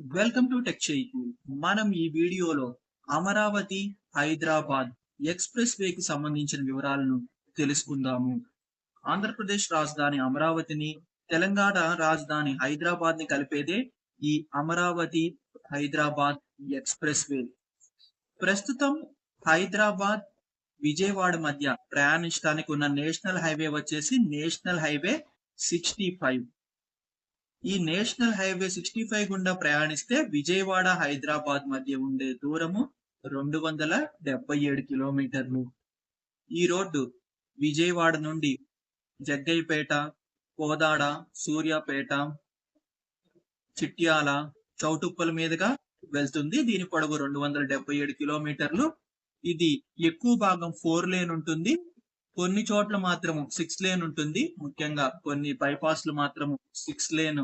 Welcome to tech షైకు మనం ఈ వీడియోలో అమరావతి హైదరాబాద్ ఎక్స్ప్రెస్ వేకి సంబంధించిన వివరాలను తెలుసుకుందాము. ఆంధ్రప్రదేశ్ రాజధాని అమరావతిని తెలంగాణ రాజధాని హైదరాబాద్ని కలిపేదే ఈ అమరావతి హైదరాబాద్ ఎక్స్ప్రెస్ వే. ప్రస్తుతం హైదరాబాద్ విజయవాడ మధ్య ప్రయాణించడానికి ఉన్న నేషనల్ హైవే వచ్చేసి నేషనల్ హైవే సిక్స్టీ ఫైవ్. ఈ నేషనల్ హైవే సిక్స్టీ ఫైవ్ గుండా ప్రయాణిస్తే విజయవాడ హైదరాబాద్ మధ్య ఉండే దూరము రెండు వందల డెబ్బై ఏడు కిలోమీటర్లు. ఈ రోడ్డు విజయవాడ నుండి జగ్గైపేట కోదాడ సూర్యాపేట చిట్యాల చౌటుప్పల మీదుగా వెళ్తుంది. దీని పొడవు రెండు వందల డెబ్బై ఏడు కిలోమీటర్లు. ఇది ఎక్కువ భాగం ఫోర్ లేన్ ఉంటుంది. కొన్ని చోట్ల మాత్రము సిక్స్ లేన్ ఉంటుంది. ముఖ్యంగా కొన్ని బైపాస్లు మాత్రము సిక్స్ లేన్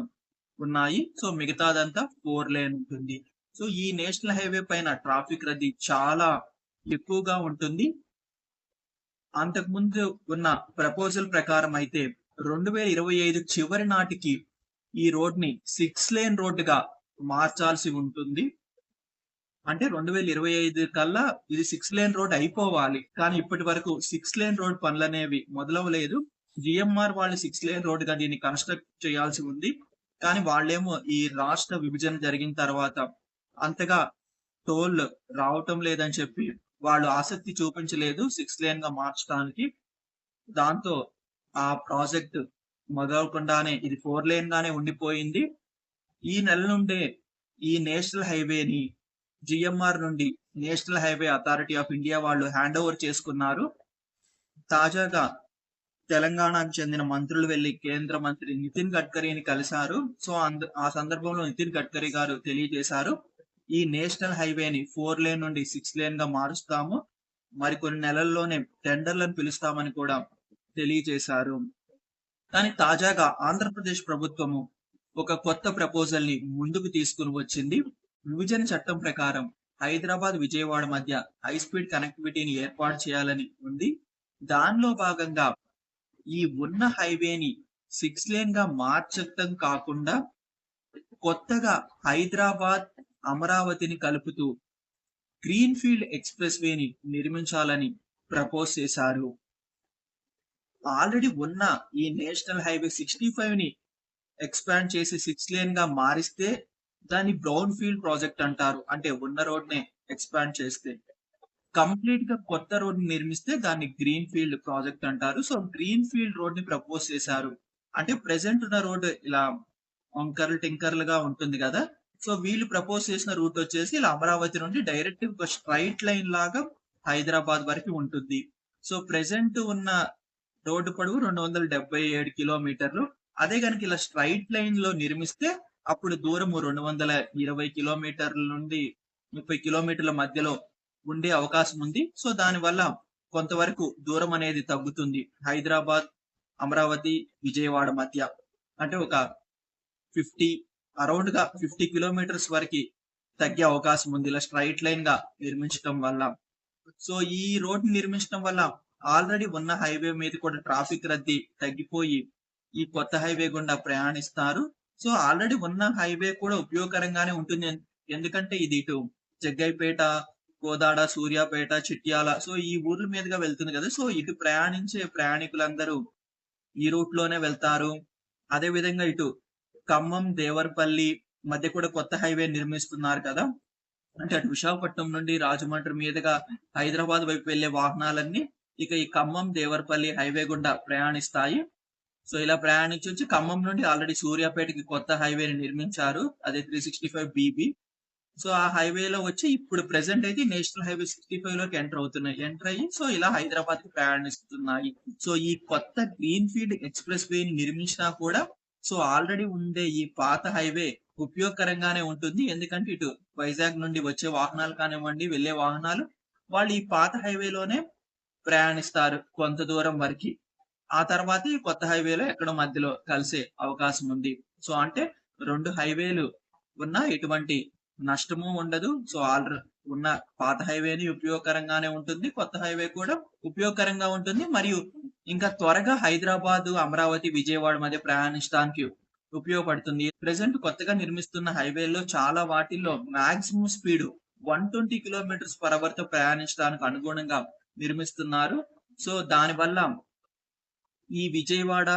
ఉన్నాయి. సో మిగతాదంతా ఫోర్ లేన్ ఉంటుంది. సో ఈ నేషనల్ హైవే పైన ట్రాఫిక్ రద్దీ చాలా ఎక్కువగా ఉంటుంది. అంతకుముందు ఉన్న ప్రపోజల్ ప్రకారం అయితే రెండు వేల ఇరవై ఐదు చివరి నాటికి ఈ రోడ్ని సిక్స్ లేన్ రోడ్డుగా మార్చాల్సి ఉంటుంది. అంటే రెండు వేల ఇరవై ఐదు కల్లా ఇది సిక్స్ లేన్ రోడ్ అయిపోవాలి. కానీ ఇప్పటి వరకు సిక్స్ లేన్ రోడ్ పనులు అనేవి మొదలవలేదు. జిఎంఆర్ వాళ్ళు సిక్స్ లేన్ రోడ్గా దీన్ని కన్స్ట్రక్ట్ చేయాల్సి ఉంది. కానీ వాళ్ళేమో ఈ రాష్ట్ర విభజన జరిగిన తర్వాత అంతగా టోల్ రావటం లేదని చెప్పి వాళ్ళు ఆసక్తి చూపించలేదు. సిక్స్ లేన్గా మార్చడానికి. దాంతో ఆ ప్రాజెక్ట్ మొదలవకుండానే ఇది ఫోర్ లేన్ గానే ఉండిపోయింది. ఈ నెల నుండే ఈ నేషనల్ హైవేని జిఎంఆర్ నుండి national highway authority of India వాళ్ళు హ్యాండ్ ఓవర్ చేసుకున్నారు. తాజాగా తెలంగాణకు చెందిన మంత్రులు వెళ్ళి కేంద్ర మంత్రి నితిన్ గడ్కరీని కలిశారు. సో అంద ఆ సందర్భంలో నితిన్ గడ్కరీ గారు తెలియజేశారు. ఈ నేషనల్ హైవేని ఫోర్ లేన్ నుండి సిక్స్ లేన్గా మారుస్తాము. మరికొన్ని నెలల్లోనే టెండర్లను పిలుస్తామని కూడా తెలియజేశారు. కానీ తాజాగా ఆంధ్రప్రదేశ్ ప్రభుత్వము ఒక కొత్త ప్రపోజల్ని ముందుకు తీసుకుని వచ్చింది. విభజన చట్టం ప్రకారం హైదరాబాద్ విజయవాడ మధ్య హై స్పీడ్ కనెక్టివిటీని ఏర్పాటు చేయాలని ఉంది. దానిలో భాగంగా ఈ ఉన్న హైవేని సిక్స్ లేన్గా మార్చటం కాకుండా కొత్తగా హైదరాబాద్ అమరావతిని కలుపుతూ గ్రీన్ ఫీల్డ్ ఎక్స్ప్రెస్ వేని నిర్మించాలని ప్రపోజ్ చేశారు. ఆల్రెడీ ఉన్న ఈ నేషనల్ హైవే సిక్స్టీ ఫైవ్ని ఎక్స్పాండ్ చేసి సిక్స్ లేన్గా మారిస్తే దాన్ని బ్రౌన్ ఫీల్డ్ ప్రాజెక్ట్ అంటారు. అంటే ఉన్న రోడ్ నే ఎక్స్పాండ్ చేస్తే. కంప్లీట్గా కొత్త రోడ్ని నిర్మిస్తే దాన్ని గ్రీన్ ఫీల్డ్ ప్రాజెక్ట్ అంటారు. సో గ్రీన్ ఫీల్డ్ రోడ్ని ప్రపోజ్ చేశారు. అంటే ప్రెసెంట్ ఉన్న రోడ్ ఇలా వంకర్లు టింకర్లుగా ఉంటుంది కదా. సో వీళ్ళు ప్రపోజ్ చేసిన రూట్ వచ్చేసి ఇలా అమరావతి నుండి డైరెక్ట్ ఒక స్ట్రైట్ లైన్ లాగా హైదరాబాద్ వరకు ఉంటుంది. సో ప్రెసెంట్ ఉన్న రోడ్డు పొడవు రెండు వందల డెబ్బై ఏడు కిలోమీటర్లు. అదే కనుక ఇలా స్ట్రైట్ లైన్లో నిర్మిస్తే అప్పుడు దూరము రెండు వందల ఇరవై కిలోమీటర్ల నుండి ముప్పై కిలోమీటర్ల మధ్యలో ఉండే అవకాశం ఉంది. సో దాని వల్ల కొంతవరకు దూరం అనేది తగ్గుతుంది. హైదరాబాద్ అమరావతి విజయవాడ మధ్య. అంటే ఒక ఫిఫ్టీ అరౌండ్గా ఫిఫ్టీ కిలోమీటర్స్ వరకు తగ్గే అవకాశం ఉంది. ఇలా స్ట్రైట్ లైన్గా నిర్మించడం వల్ల. సో ఈ రోడ్ నిర్మించడం వల్ల ఆల్రెడీ ఉన్న హైవే మీద కూడా ట్రాఫిక్ రద్దీ తగ్గిపోయి ఈ కొత్త హైవే గుండా ప్రయాణిస్తారు. సో ఆల్రెడీ ఉన్న హైవే కూడా ఉపయోగకరంగానే ఉంటుంది. ఎందుకంటే ఇది ఇటు జగ్గైపేట కోదాడ సూర్యాపేట చిట్యాల. సో ఈ ఊర్ల మీదుగా వెళ్తుంది కదా. సో ఇటు ప్రయాణించే ప్రయాణికులందరూ ఈ రూట్లోనే వెళ్తారు. అదే విధంగా ఇటు ఖమ్మం దేవరపల్లి మధ్య కూడా కొత్త హైవే నిర్మిస్తున్నారు కదా. అంటే అటు విశాఖపట్నం నుండి రాజమండ్రి మీదుగా హైదరాబాద్ వైపు వెళ్ళే వాహనాలన్నీ ఇక ఈ ఖమ్మం దేవరపల్లి హైవే గుండా ప్రయాణిస్తాయి. సో ఇలా ప్రయాణించి వచ్చి ఖమ్మం నుండి ఆల్రెడీ సూర్యాపేటకి కొత్త హైవేని నిర్మించారు. అదే three sixty five BB. So ఆ హైవేలో వచ్చి ఇప్పుడు ప్రెసెంట్ అయితే నేషనల్ హైవే సిక్స్టీ ఫైవ్లోకి ఎంటర్ అవుతున్నాయి. ఎంటర్ అయ్యి సో ఇలా హైదరాబాద్కి ప్రయాణిస్తున్నాయి. సో ఈ కొత్త గ్రీన్ ఫీల్డ్ ఎక్స్ప్రెస్ వే ని నిర్మించినా కూడా సో ఆల్రెడీ ఉండే ఈ పాత హైవే ఉపయోగకరంగానే ఉంటుంది. ఎందుకంటే ఇటు వైజాగ్ నుండి వచ్చే వాహనాలు కానివ్వండి వెళ్ళే వాహనాలు వాళ్ళు ఈ పాత హైవేలోనే ప్రయాణిస్తారు కొంత దూరం వరకు. ఆ తర్వాత ఈ కొత్త హైవేలో ఎక్కడ మధ్యలో కలిసే అవకాశం ఉంది. సో అంటే రెండు హైవేలు ఉన్న ఎటువంటి నష్టము ఉండదు. సో ఆల్రెడీ ఉన్న పాత హైవేని ఉపయోగకరంగానే ఉంటుంది. కొత్త హైవే కూడా ఉపయోగకరంగా ఉంటుంది. మరియు ఇంకా త్వరగా హైదరాబాద్ అమరావతి విజయవాడ మధ్య ప్రయాణించడానికి ఉపయోగపడుతుంది. ప్రెసెంట్ కొత్తగా నిర్మిస్తున్న హైవేలో చాలా వాటిల్లో maximum speed one twenty kilometres per అవర్తో ప్రయాణించడానికి అనుగుణంగా నిర్మిస్తున్నారు. సో దాని వల్ల ఈ విజయవాడ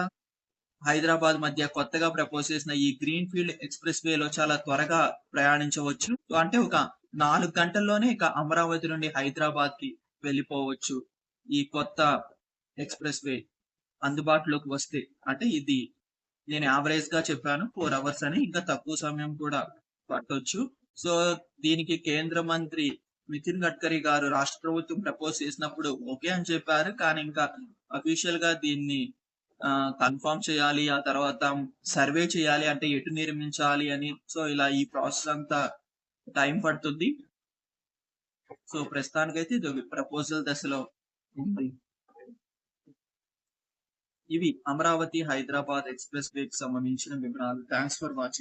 హైదరాబాద్ మధ్య కొత్తగా ప్రపోజ్ చేసిన ఈ గ్రీన్ ఫీల్డ్ ఎక్స్ప్రెస్ వేలో చాలా త్వరగా ప్రయాణించవచ్చు. అంటే ఒక నాలుగు గంటల్లోనే ఇక అమరావతి నుండి హైదరాబాద్కి వెళ్ళిపోవచ్చు ఈ కొత్త ఎక్స్ప్రెస్ వే అందుబాటులోకి వస్తే. అంటే ఇది నేను యావరేజ్గా చెప్పాను ఫోర్ అవర్స్ అని. ఇంకా తక్కువ సమయం కూడా పట్టొచ్చు. సో దీనికి కేంద్ర మంత్రి నితిన్ గడ్కరీ గారు రాష్ట్ర ప్రభుత్వం ప్రపోజ్ చేసినప్పుడు ఓకే అని చెప్పారు. కానీ ఇంకా అఫీషియల్గా దీన్ని కన్ఫర్మ్ చేయాలి ఆ తర్వాత సర్వే చేయాలి అంటే ఎటు నిర్మించాలి అని సో ఇలా ఈ ప్రాసెస్ అంతా టైం పడుతుంది. సో ప్రస్తుతానికైతే ఇది ప్రపోజల్ దశలో ఉంది. ఇవి అమరావతి హైదరాబాద్ ఎక్స్ప్రెస్ వేకి సంబంధించిన వివరాలు. Thanks for watching